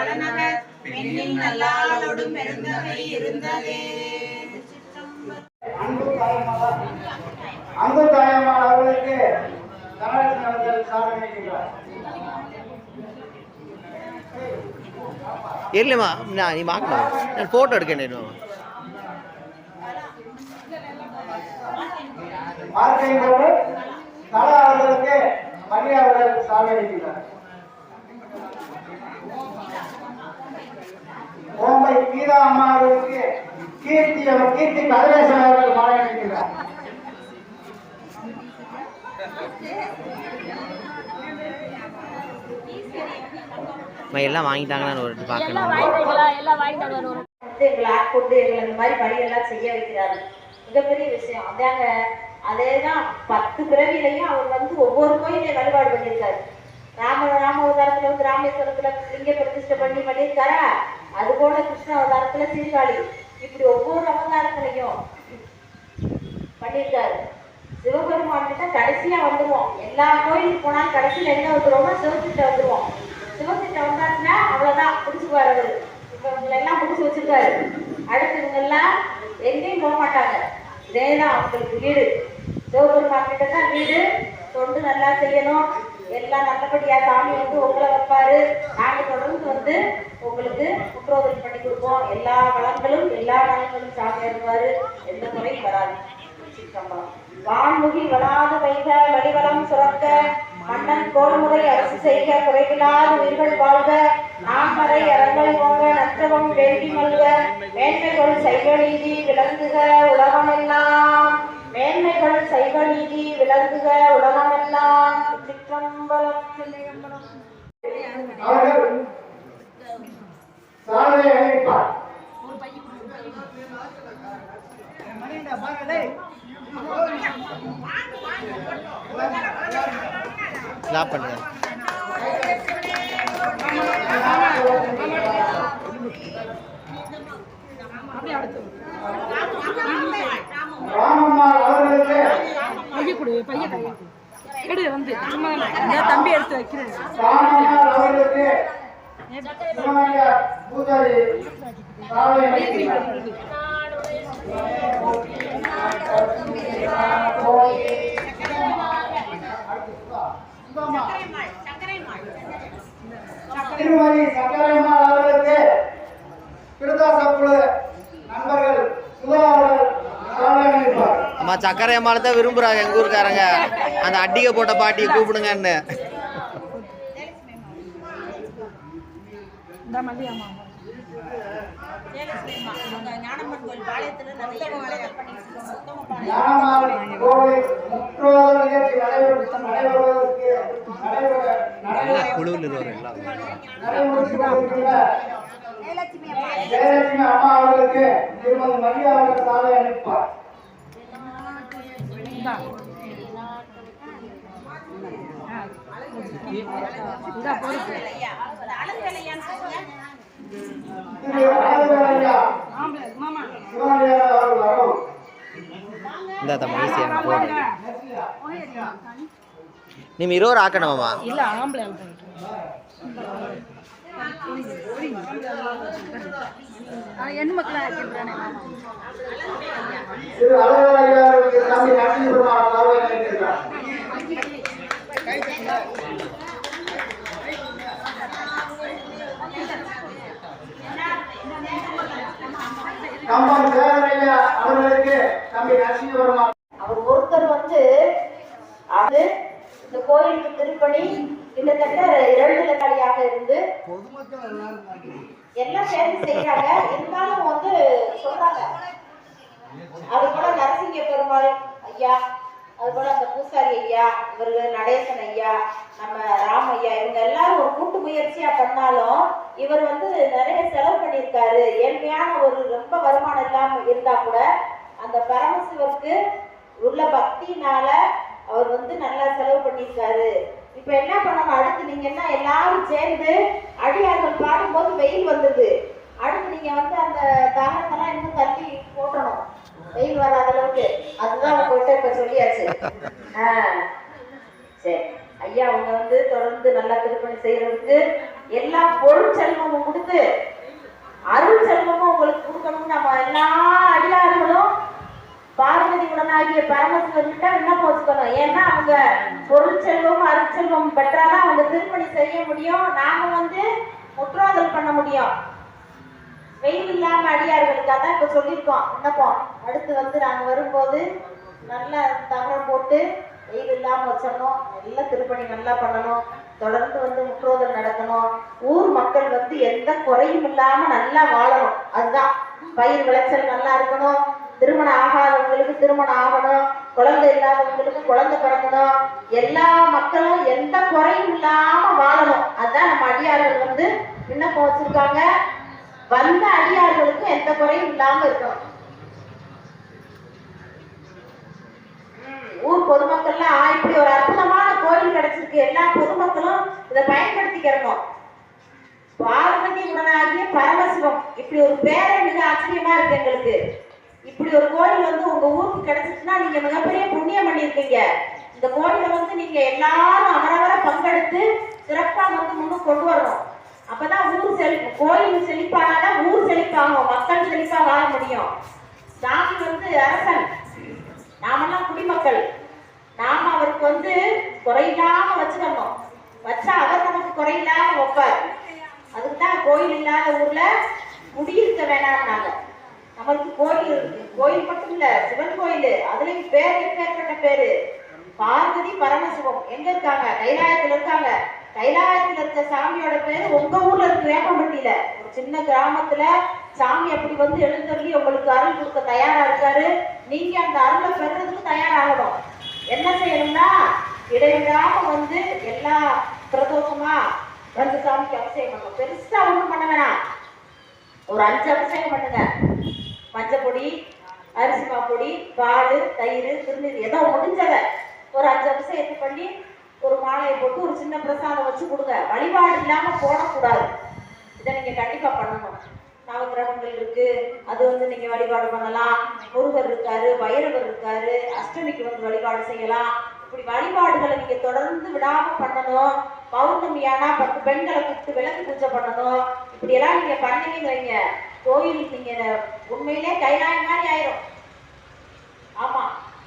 பலனவர் பெண்ணின் நல்லாளோடும் பெருந்தகை இருந்ததே. அன்பு தாயம்மாள் அவர்களுக்கு தமிழக இல்லைம்மா நான் நீ மாக்கணும் நான் ஃபோட்டோ எடுக்கணும் மார்க்கை தலா அவர்களுக்கு மணி சாதனை கீதா அம்மா அவர்களுக்கு கீர்த்தி அவர் கீர்த்தி கதிரேசன் அவர்கள் மாலை அணிக்கிறார் அம்மா எல்லாம் வாங்கிட்டாங்களான்னு ஒரு பார்க்கணும். வாங்கிட்டாங்களா? எல்லாம் வாங்கிட்டாங்க ஒரு வந்து எங்களை ஆட்கொண்டு எங்களை இந்த மாதிரி பணியெல்லாம் செய்ய வைக்கிறாரு. மிகப்பெரிய விஷயம். அதாங்க அதே தான் பத்து பிறவிலையும் அவர் வந்து ஒவ்வொரு கோயிலையும் வழிபாடு பண்ணியிருக்காரு. ராம ராம அவதாரத்துல வந்து ராமேஸ்வரத்துல லிங்க பிரதிஷ்டை பண்ணி பண்ணியிருக்காரா? அது போல கிருஷ்ண அவதாரத்துல சீர்காழி. இப்படி ஒவ்வொரு அவதாரத்திலையும் பண்ணியிருக்காரு. சிவபெருமான் கிட்ட கடைசியா வந்துருவோம். எல்லா கோயிலுக்கு போனாலும் கடைசியில என்ன வந்துருவோம்னா சிவத்திட்ட வந்துருவோம். சிவத்திட்ட வந்தாச்சுன்னா அவ்வளவுதான் பிடிச்சுக்குவாரு அவரு. இப்ப இவங்களை எல்லாம் புடிச்சு வச்சிருக்காரு. அடுத்து இவங்க எல்லாம் எங்கேயும் போக மாட்டாங்க. இதேதான் அவங்களுக்கு வீடு. சிவபெருமான் கிட்ட தான் வீடு. தொண்டு நல்லா செய்யணும். எல்லாம் நல்லபடியா சாமி வந்து உங்களை வைப்பாரு. நாங்க தொடர்ந்து வந்து உங்களுக்கு முற்றோதல் பண்ணி கொடுப்போம். எல்லா வளங்களும் எல்லா நலங்களும் சாமி வருவாரு எந்த குறையும் வராது. வான்முகி வளாது வைக வடிவலம் சுரக்க மன்னன் கோல்முறை அரசு செய்க குறைவில்லாத உயிர்கள் வாழ்க நான்மறை அறங்களை போங்க நற்றவம் வேண்டி மல்க மேன்மைகள் சைவ நீதி விளங்குக உலகமெல்லாம். மேன்மைகள் சைவ நீதி விளங்குக உலகம் சில்லையம்பலம் அவர்கள் சாதனை அணிவிப்பார் ஸ்டாப் பண்ணுங்க ராமம்மாள் அவர்களுக்கு பைய கொடு பைய கைய கொடு. எடு வந்து சும்மா தம்பி எடுத்து வைக்கிறேன். திருமதி அவர்களுக்கு நண்பர்கள் சுதா அவர்கள் அம்மா சக்கரை அம்மாவை தான் விரும்புகிறாங்க எங்கள் ஊருக்காரங்க. அந்த அட்டிகை போட்ட பாட்டியை கூப்பிடுங்கன்னு. நல்லா குழுவில் இருக்கிற எல்லாம் நடைபெற்றுக் கொண்டிருக்கிற ஜெயலட்சுமி அம்மா அவர்களுக்கு திருமதி மரியா அவர்கள் சாலை அளிப்பார் இந்தா இந்தா போடு ஐயா அழகலையான்னு சொல்லுங்க திரு அழகுவேலையா ஆம்பளை மாமா சிவனையா அவர்கள் வரும் இந்த தம்பி சேம் போடு நீ இருவர் ஆக்கணுமாமா இல்ல ஆம்பளை இரண்டு லட்சாளியாக இருந்து எல்லாம் சேர்ந்து செய்யறாங்க இருந்தாலும் வந்து சொல்றாங்க. அது போல நரசிங்க பெருமாள் ஐயா அது போல அந்த பூசாரி ஐயா இவர்கள் நடேசன் ஐயா நம்ம ராம் ஐயா இவங்க எல்லாரும் ஒரு கூட்டு முயற்சியா பண்ணாலும் இவர் வந்து நிறைய செலவு பண்ணியிருக்காரு. ஏழ்மையான ஒரு ரொம்ப வருமானம் இல்லாம இருந்தா கூட அந்த பரமசிவருக்கு உள்ள பக்தினால அவர் வந்து நல்லா செலவு பண்ணியிருக்காரு. இப்ப என்ன பண்ணணும் அடுத்து நீங்க என்ன எல்லாரும் சேர்ந்து அடியார்கள் பாடும்போது வெயில் வந்தது அடுத்து நீங்க வந்து அந்த தாகத்தெல்லாம் இன்னும் தள்ளி போட்டணும். வெயில் வராத அளவுக்கு. அதுதான் போயிட்டு இப்ப சொல்லியாச்சு. ஆஹ் சரி. ஐயா அவங்க வந்து தொடர்ந்து நல்லா திருப்பணி செய்யறதுக்கு எல்லா பொருள் செல்வமும் கொடுத்து அருள் செல்வமும் உங்களுக்கு கொடுக்கணும்னு நம்ம எல்லா அடியார்களும் பார்வதி உடனாகிய பரமசிவர்கிட்ட விண்ணப்பம் வச்சுக்கணும் ஏன்னா அவங்க பொருள் செல்வம் அருட்செல்வம் பெற்றாதான் அவங்க திருப்பணி செய்ய முடியும். நாம வந்து முற்றுவாதல் பண்ண முடியும். வெயில் இல்லாம அடியார்களுக்கு அதான் இப்ப சொல்லியிருக்கோம். விண்ணப்பம். அடுத்து வந்து நாங்க வரும்போது நல்ல தகவல் போட்டு வெயில் இல்லாம வச்சிடணும். நல்லா திருப்பணி நல்லா பண்ணணும். தொடர்ந்து வந்து முற்றோதல் நடக்கணும் ஊர் மக்கள் வந்து எந்த குறையும் இல்லாம நல்லா வாழணும். அதுதான். பயிர் விளைச்சல் நல்லா இருக்கணும். திருமணம் ஆகாதவங்களுக்கு திருமணம் ஆகணும் குழந்தை இல்லாதவங்களுக்கு குழந்தை பிறக்கணும். எல்லா மக்களும் எந்த குறையும் இல்லாம வாழணும். அதுதான் நம்ம அடியார்கள் வந்து விண்ணப்பம் வச்சிருக்காங்க. வந்த அடியார்களுக்கும் எந்த குறையும் இல்லாம இருக்கணும். ஊர் பொதுமக்கள்லாம் இப்படி ஒரு அற்புதமான கோயில் கிடைச்சிருக்கு. எல்லா பொதுமக்களும் இதை பயன்படுத்திக்கிறணும். பார்வதி உடனாகிய பரமசிவம் இப்படி ஒரு பேரை மிக ஆச்சரியமா இருக்கு எங்களுக்கு. இப்படி ஒரு கோயில் வந்து உங்க ஊருக்கு கிடைச்சிச்சுன்னா நீங்க மிகப்பெரிய புண்ணியம் பண்ணியிருக்கீங்க. இந்த கோயிலை வந்து நீங்க எல்லாரும் அவரவர பங்கெடுத்து சிறப்பா வந்து முன்னுக்கு கொண்டு வரணும். அப்பதான் ஊர் செழி கோயில் செழிப்பானாதான் ஊர் செழிப்பாகும் மக்கள் செழிப்பா வாழ முடியும். சாமி வந்து அரசன். நாமெல்லாம் குடிமக்கள். நாம அவருக்கு வந்து குறையில்லாம வச்சுக்கணும். வச்சா அவர் நமக்கு குறையில்லாம வைப்பார். அதுக்கு தான் கோயில் இல்லாத ஊர்ல குடியிருக்க வேணாம்னாங்க. அவருக்கு கோயில் இருக்கு. கோயில் மட்டும் இல்ல சிவன் கோயில். அதுலயும் பேர் எப்பேற்பட்ட பேரு? பார்வதி பரமசிவம். எங்க இருக்காங்க? கைலாயத்துல இருக்காங்க. கைலாயத்துல இருக்க சாமியோட பேரு உங்க ஊர்ல இருக்கு வேப்பம்பட்டியில. ஒரு சின்ன கிராமத்துல சாமி அப்படி வந்து எழுந்தருளி உங்களுக்கு அருள் கொடுக்க தயாரா இருக்காரு. நீங்க அந்த அருளை பெறதுக்கு தயாராகணும். என்ன செய்யணும்னா இடைவிடாம வந்து எல்லா பிரதோஷமா வந்து சாமிக்கு அவசியம் பண்ணணும். பெருசா ஒண்ணும் பண்ண வேணாம். ஒரு அஞ்சு அபிஷேகம் பண்ணுங்க. அரிசி மாப்பொடி பால் தயிர் திருநீர் ஏதோ முடிஞ்சதை. ஒரு அஞ்சு அபிஷேகத்தை பண்ணி ஒரு மாலையை போட்டு ஒரு சின்ன பிரசாதம் வச்சு கொடுங்க. வழிபாடு இல்லாமல் போடக்கூடாது. இதை நீங்கள் கண்டிப்பாக பண்ணணும். நவகிரகங்கள் இருக்கு. அது வந்து நீங்க வழிபாடு பண்ணலாம். முருகர் இருக்காரு பைரவர் இருக்காரு அஷ்டமிக்கு வந்து வழிபாடு செய்யலாம். இப்படி வழிபாடுகளை நீங்க தொடர்ந்து விடாம பண்ணணும். பௌர்ணமி ஆனா பத்து பெண்களை கூப்பிட்டு விளக்கு பூஜை பண்ணணும். இப்படி எல்லாம் நீங்க பண்ணீங்கன்னு வைங்க. கோயில் நீங்க உண்மையிலே கைலாயம் மாதிரி ஆயிரும். ஆமா.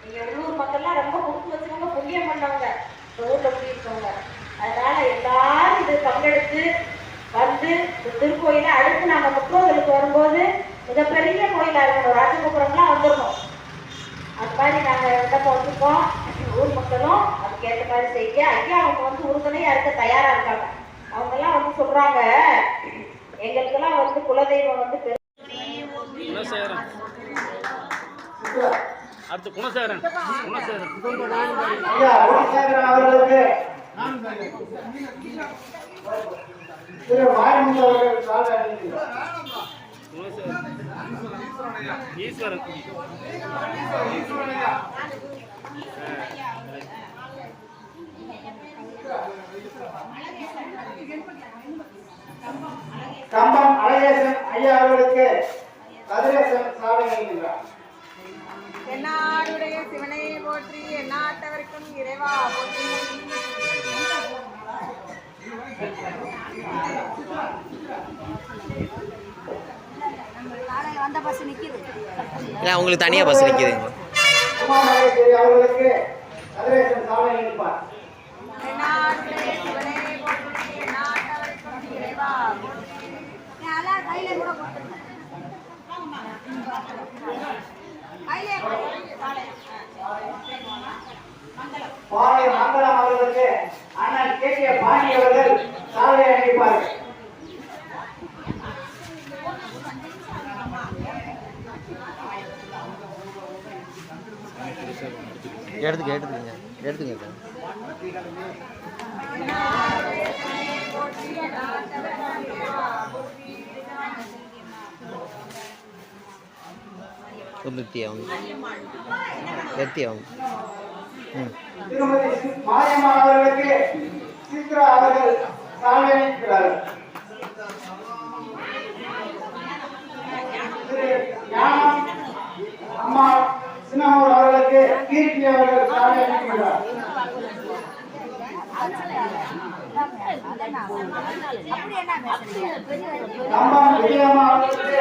நீங்க உள்ளூர் மக்கள்லாம் ரொம்ப கொடுத்து வச்சவங்க புண்ணியம் பண்ணவங்க. இந்த ஊர்ல குடியிருக்கவங்க அதனால எல்லாரும் இது பங்கெடுத்து வந்து இந்த திருக்கோயில அடுத்து நாம முற்றோதலுக்கு வரும்போது மிகப்பெரிய கோயிலா இருக்கணும். ராஜகோபுரம்லாம் வந்துடணும் அது மாதிரி நாங்க விண்ணப்பம் வச்சிருக்கோம்? ஊர் மக்களும் அதுக்கு ஏற்ற மாதிரி செய்ய ஐயா அவங்க வந்து உறுதுணையா இருக்க தயாரா இருக்காங்க. அவங்க எல்லாம் வந்து சொல்றாங்க எங்களுக்கெல்லாம் வந்து குலதெய்வம் வந்து பெரு குணசேகரன் அடுத்து குணசேகரன். குணசேகரன். அவர்களுக்கு ஈஸ்வரன். கம்பம் அழகேசன் ஐயா அவர்களுக்கு கதிரேசன் அணிவிக்கிறார். என்னாடுடைய சிவனை போற்றி எந்நாட்டவர்க்கும் இறைவா போற்றி. உங்களுக்கு தனியாக பஸ் மகேஸ்வரி அவர்களுக்கு கையில கூட பாளைய மங்களம். அவர்களுக்கு அண்ணன் கே. கே பாண்டி அவர்கள் சாலை அணிவிப்பார்கள். எடுத்துக்க எடுத்துக்கங்க. எடுத்துங்க தொண்ணூற்றி அவங்க எத்தி அவங்க ம் திருமதி சி- மாரியம்மா அவர்களுக்கு சித்ரா அவர்கள் சாலை அணிவிக்கிறார்கள் திரு ஞானம் அம்மா சின்னமூர் அவர்களுக்கு கீர்த்தி அவர்கள் சாலை அணிவிக்கிறார் அவர்களுக்கு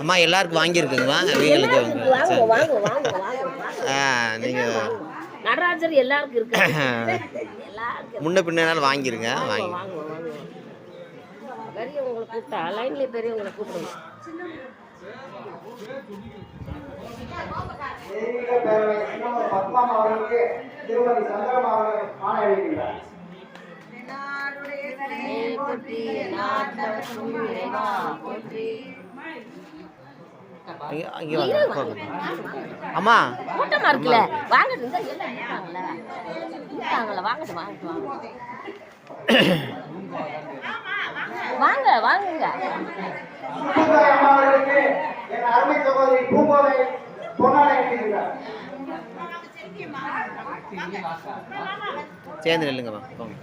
அம்மா எல்லாருக்கும் வாங்கியிருக்குங்கம்மா வீங்களுக்கு வாங்க. சரி. ஆ நீங்கள் நடராஜர் எல்லாருக்கும் இருக்கு? எல்லாருக்கும். முன்ன பின்னாலும் வாங்கிருங்க வாங்கி பெரியவங்களை கூப்பிட்டா லைன்லேயே பெரியவங்களை கூப்பிடுங்க. பத்மாம் அவர்களுக்கு திருமதி சந்திரமா அவர்கள் மாலை அம்மா. கூட்டமா இருக்குல்ல? வாங்கட்டு வாங்கட்டு வாங்க வாங்க அளிக்கின்றார் சேர்ந்து நில்லுங்கம்மா போங்க.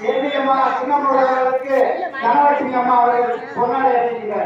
செல்வியம்மா சின்னமூர் அவர்களுக்கு தனலட்சுமி அம்மா அவர்கள் பொன்னாடை வாங்க.